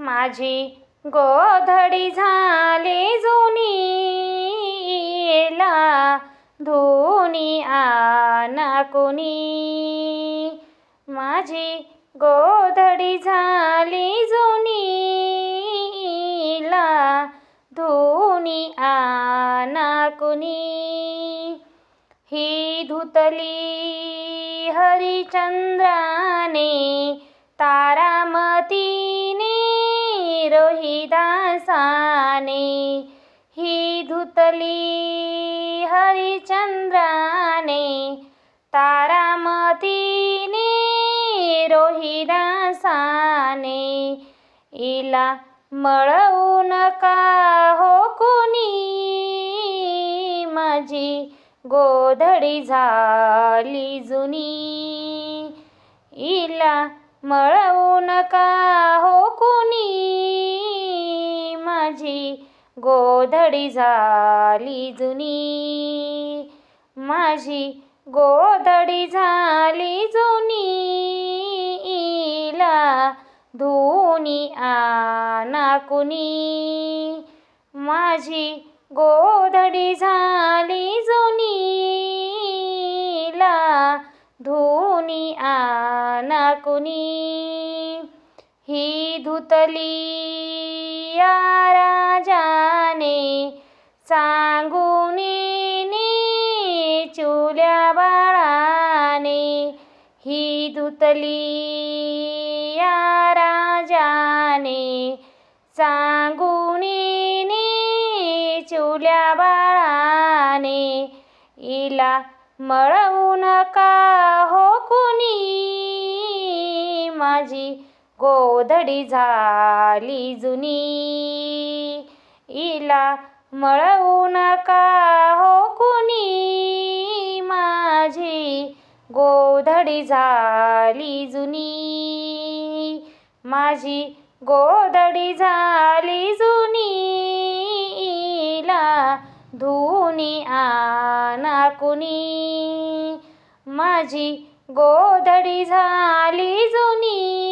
माझी गोधडी झाली जुनी ला धुनी आना कुणी. माझी गोधडी झाली जुनी ला धुनी आना कुणी. ही धुतली हरिचंद्राने तारा साने ही धुतली हरिचंद्राने तारामतीने रोहिदासाने इला मळवू नका हो कुणी? माझी गोधडी झाली जुनी. इला मळवू नका हो कुणी? माझी गोधडी झाली जुनी. माझी गोधडी झाली जुनी. इला धुनी आना कुणी. माझी गोधडी झाली जुनीला धुनी आना कुणी. ही धुतली ही धुतली या राजाने. सांगून चुल्या बाळाने. इला मळवू नका हो कुणी. माझी गोधडी झाली जुनी. इला मळवू नका हो कुणी. गोधडी झाली जुनी. माझी गोधडी झाली जुनी. इला धुनी आना कुणी. माझी गोधडी झाली जुनी.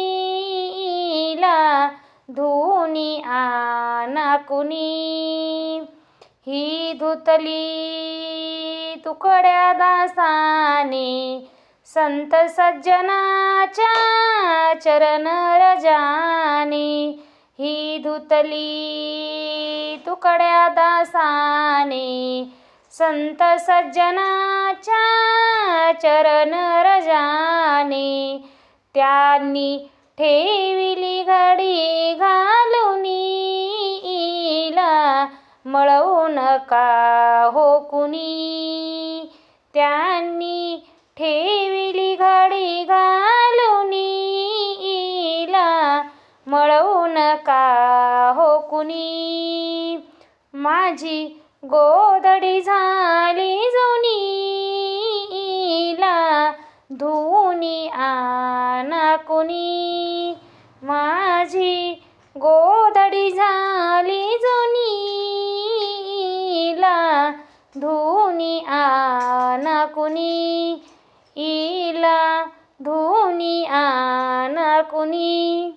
इला धुनी आना कुणी. ही धुतली तुकड्या दासाने. संत सज्जनाच्या चरण रजाने ही धुतली तुकड्या दासाने. संत सज्जनाच्या चरण रजाने त्यांनी ठेविली घडी घालून इला मळवू नका हो कुणी? त्यांनी ठेवी हो कुणी माझी गोधडी झाली जुनी धुनी आना कुणी. माझी गोधडी झाली जुनी धुनी आना कुणी. इला धुनी आना कुणी.